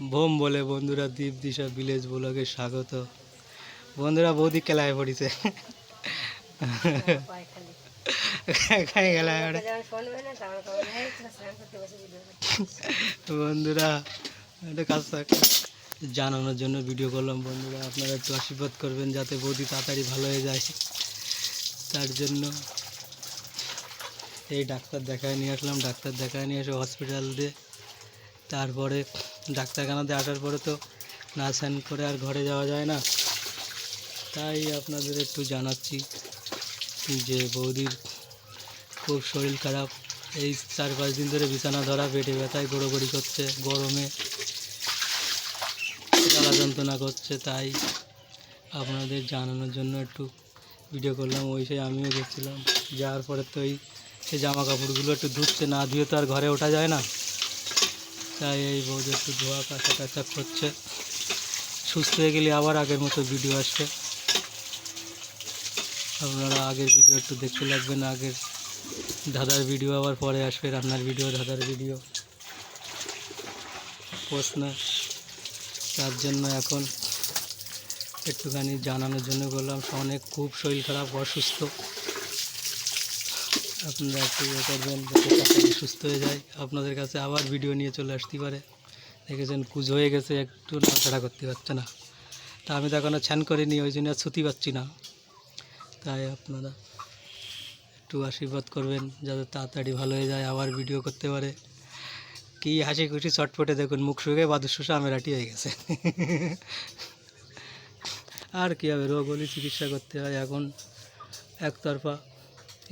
Bomb বলে বন্ধুরা দ্বীপ দিশা ভিলেজ ব্লগে স্বাগত। বন্ধুরা বৌদি খেলায় পড়িছে। বন্ধুরা, একটা কাজ একটা জানানোর জন্য ভিডিও করলাম। বন্ধুরা, আপনারা একটু আশীর্বাদ করবেন যাতে বৌদি তাড়াতাড়ি ভালো হয়ে যায়। তার জন্য এই ডাক্তার দেখায় নিয়ে আসলাম। ডাক্তার দেখায় নিয়ে এসে হসপিটাল দিয়ে তারপরে ডাক্তারখানাতে আসার পরে তো না স্নান করে আর ঘরে যাওয়া যায় না। তাই আপনাদের একটু জানাচ্ছি যে বৌদির খুব শরীর খারাপ। এই চার পাঁচ দিন ধরে বিছানা ধরা, পেটে ব্যথায়, গড়োগড়ি করছে, গরমে জ্বালা যন্ত্রণা করছে। তাই আপনাদের জানানোর জন্য একটু ভিডিও করলাম, ওই সেই আমিও গেছিলাম। যাওয়ার পরে তো এই সে জামা কাপড়গুলো একটু ধুচ্ছে, না ধুয়ে তো আর ঘরে ওঠা যায় না। তাই এই বৌদি একটু ধোয়া, কাঁচা কাঁচা করছে। সুস্থ হয়ে গেলে আবার আগের মতো ভিডিও আসবে। আপনারা আগের ভিডিও একটু দেখতে লাগবেন, আগের দাদার ভিডিও আবার পরে আসবে, রান্নার ভিডিও দাদার ভিডিও প্রশ্ন, তার জন্য এখন একটুখানি জানানোর জন্য বললাম অনেক খুব শরীর খারাপ, অসুস্থ। আপনারা একটু ইয়ে করবেন সুস্থ হয়ে যায়। আপনাদের কাছে আবার ভিডিও নিয়ে চলে আসতে পারে। দেখেছেন কুজ হয়ে গেছে, একটু নাড়াচাড়া করতে পারছে না। তা আমি তো এখনও ছ্যান করিনি, ওই জন্য ছুটি পাচ্ছি না। তাই আপনারা একটু আশীর্বাদ করবেন, যাতে তাড়াতাড়ি ভালো হয়ে যায়, আবার ভিডিও করতে পারে। কি হাসি খুশি চটপটে দেখুন, মুখ শুকে বাদুর শোষা হয়ে গেছে। আর কী হবে রোগ হলে চিকিৎসা করতে হয় এখন, একতরফা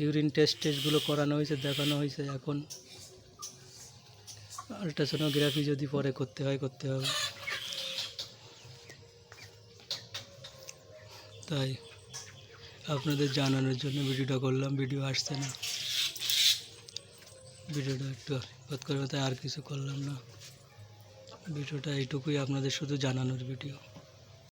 ইউরিন টেস্ট টেস্টগুলো করানো হয়েছে, দেখানো হয়েছে, এখন আলট্রাসোনোগ্রাফি যদি পরে করতে হয়, করতে হবে। তাই আপনাদের জানানোর জন্য ভিডিওটা করলাম, ভিডিও আসছে না। ভিডিওটা একটু আশীর্বাদ করবে তাই আর কিছু করলাম না। ভিডিওটা এইটুকুই, আপনাদের শুধু জানানোর ভিডিও।